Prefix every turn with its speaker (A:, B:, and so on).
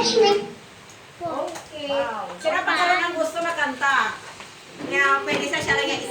A: Punishment. Okay. Wow. Sino pa ang gusto na kanta? Kaya pwede sa siya lang yung isa.